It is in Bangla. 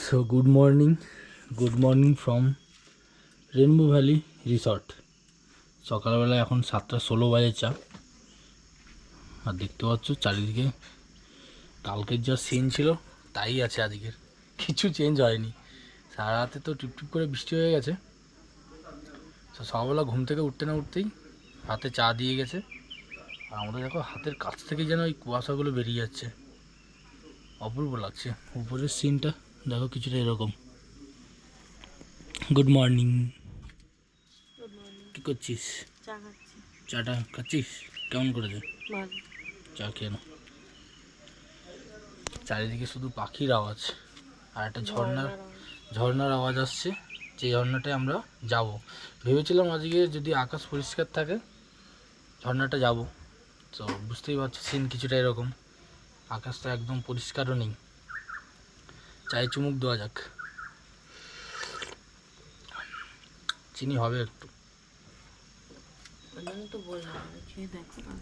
So good morning good morning from Rainbow Valley Resort সকালবেলা এখন সাতটা ষোলো বাজে চা। আর দেখতে পাচ্ছ চারিদিকে কালকের যা সিন ছিল, তাই আছে আজকের। কিছু চেঞ্জ হয়নি। সারা রাতে তো টিপটিপ করে বৃষ্টি হয়ে গেছে। তো সকালবেলা ঘুম থেকে উঠতে না উঠতেই হাতে চা দিয়ে গেছে। আর আমাদের দেখো হাতের কাছ থেকে যেন ওই কুয়াশাগুলো বেরিয়ে যাচ্ছে। অপূর্ব লাগছে। উপরের সিনটা দেখো কিছুটা এরকম। গুড মর্নিং কি করছিস? চাটা খাচ্ছিস? কেমন করেছে? চা খেয়ে না চারিদিকে শুধু পাখির আওয়াজ আর একটা ঝর্ণার ঝর্নার আওয়াজ। আসছে যে ঝর্ণাটায় আমরা যাব। ভেবেছিলাম আজকে যদি আকাশ পরিষ্কার থাকে ঝর্ণাটা যাব। তো বুঝতেই পারছ সিন কিছুটা এরকম। আকাশটা একদম পরিষ্কারও নেই। চায়ে চুমুক দেওয়া যাক। চিনি হবে একটু। তো বললাম